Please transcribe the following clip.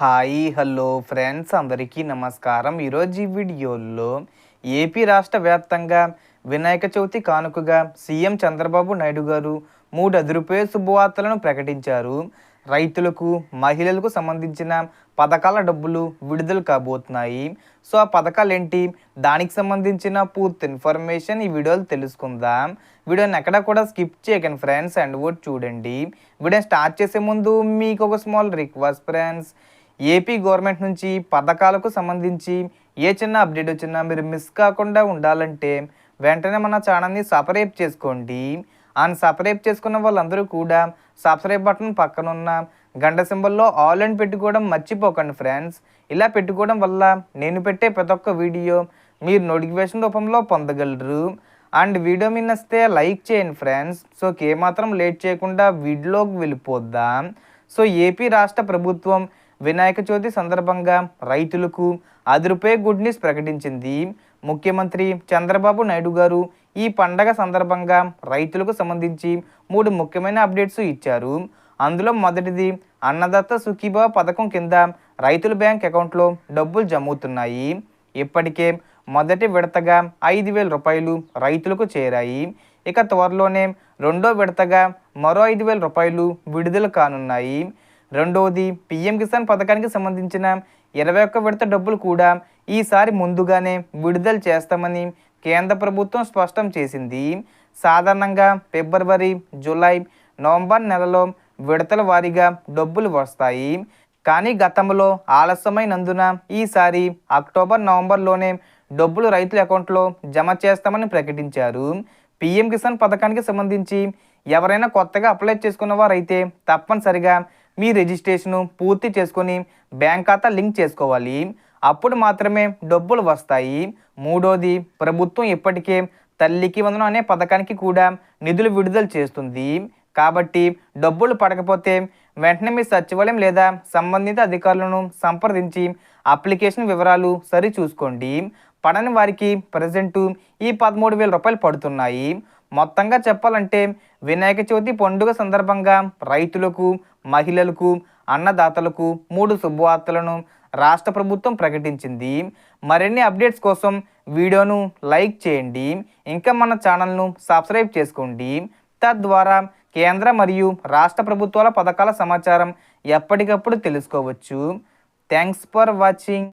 Hi hello friends అందరికీ నమస్కారం. ఈరోజు ఈ వీడియోలో ఏపీ రాష్ట్ర వ్యాప్తంగా వినాయక చవితి కానుకగా సీఎం చంద్రబాబు నాయుడు గారు మూడు అదిరిపోయే శుభవార్తలను ప్రకటించారు. రైతులకు మహిళలకు సంబంధించిన పథకాల డబ్బులు విడుదల కాబోతున్నాయి. సో ఆ పథకాలు ఏంటి దానికి సంబంధించిన పూర్తి ఇన్ఫర్మేషన్ ఈ వీడియోలో తెలుసుకుందాం. వీడియోని ఎక్కడ కూడా స్కిప్ చేయకండి ఫ్రెండ్స్ అండ్ కూడా చూడండి. వీడియో స్టార్ట్ చేసే ముందు మీకు ఒక small request friends AP government నుంచి పథకాలకు సంబంధించి ఏ చిన్న అప్డేట్ వచ్చినా మీరు మిస్ కాకుండా ఉండాలంటే వెంటనే మన ఛానల్ని సబ్స్క్రైబ్ చేసుకోండి. అండ్ సబ్స్క్రైబ్ చేసుకున్న వాళ్ళందరూ కూడా సబ్స్క్రైబ్ బటన్ పక్కనున్న గంట సింబల్లో ఆల్ అండ్ పెట్టుకోవడం మర్చిపోకండి ఫ్రెండ్స్. ఇలా పెట్టుకోవడం వల్ల నేను పెట్టే ప్రతి ఒక్క వీడియో మీరు నోటిఫికేషన్ రూపంలో పొందగలరు. అండ్ వీడియో మీ నస్తే లైక్ చేయండి ఫ్రెండ్స్. సో ఏమాత్రం లేట్ చేయకుండా వీడియోకి వెళ్ళిపోద్దాం సో ఏపీ రాష్ట్ర ప్రభుత్వం వినాయక చవితి సందర్భంగా రైతులకు అది రూపాయ గుడ్ న్యూస్ ప్రకటించింది. ముఖ్యమంత్రి చంద్రబాబు నాయుడు గారు ఈ పండగ సందర్భంగా రైతులకు సంబంధించి మూడు ముఖ్యమైన అప్డేట్స్ ఇచ్చారు. అందులో మొదటిది అన్నదత్త సుఖీభావ పథకం కింద రైతుల బ్యాంక్ అకౌంట్లో డబ్బులు జమవుతున్నాయి ఇప్పటికే మొదటి విడతగా ఐదు వేల రూపాయలు రైతులకు చేరాయి. ఇక త్వరలోనే రెండో విడతగా మరో ఐదు వేల రూపాయలు విడుదల కానున్నాయి. రెండవది పిఎం కిసాన్ పథకానికి సంబంధించిన ఇరవై ఒక్క విడత డబ్బులు కూడా ఈసారి ముందుగానే విడుదల చేస్తామని కేంద్ర ప్రభుత్వం స్పష్టం చేసింది. సాధారణంగా ఫిబ్రవరి జూలై నవంబర్ నెలలో విడతల వారీగా డబ్బులు వస్తాయి. కానీ గతంలో ఆలస్యమైనందున ఈసారి అక్టోబర్ నవంబర్లోనే డబ్బులు రైతుల అకౌంట్లో జమ చేస్తామని ప్రకటించారు. పిఎం కిసాన్ పథకానికి సంబంధించి ఎవరైనా కొత్తగా అప్లై చేసుకున్న వారైతే తప్పనిసరిగా మీ రిజిస్ట్రేషను పూర్తి చేసుకొని బ్యాంక్ ఖాతా లింక్ చేసుకోవాలి. అప్పుడు మాత్రమే డబ్బులు వస్తాయి. మూడోది ప్రభుత్వం ఇప్పటికే తల్లికి వందనం అనే పథకానికి కూడా నిధులు విడుదల చేస్తుంది. కాబట్టి డబ్బులు పడకపోతే వెంటనే మీ సచివాలయం లేదా సంబంధిత అధికారులను సంప్రదించి అప్లికేషన్ వివరాలు సరి చూసుకోండి పడని వారికి ప్రజెంటు ఈ పదమూడు వేల రూపాయలు పడుతున్నాయి. మొత్తంగా చెప్పాలంటే వినాయక చవితి పండుగ సందర్భంగా రైతులకు మహిళలకు అన్నదాతలకు మూడు శుభవార్తలను రాష్ట్ర ప్రభుత్వం ప్రకటించింది. మరిన్ని అప్డేట్స్ కోసం వీడియోను లైక్ చేయండి. ఇంకా మన ఛానల్ను సబ్స్క్రైబ్ చేసుకోండి. తద్వారా కేంద్ర మరియు రాష్ట్ర ప్రభుత్వాల పథకాల సమాచారం ఎప్పటికప్పుడు తెలుసుకోవచ్చు. Thanks for watching.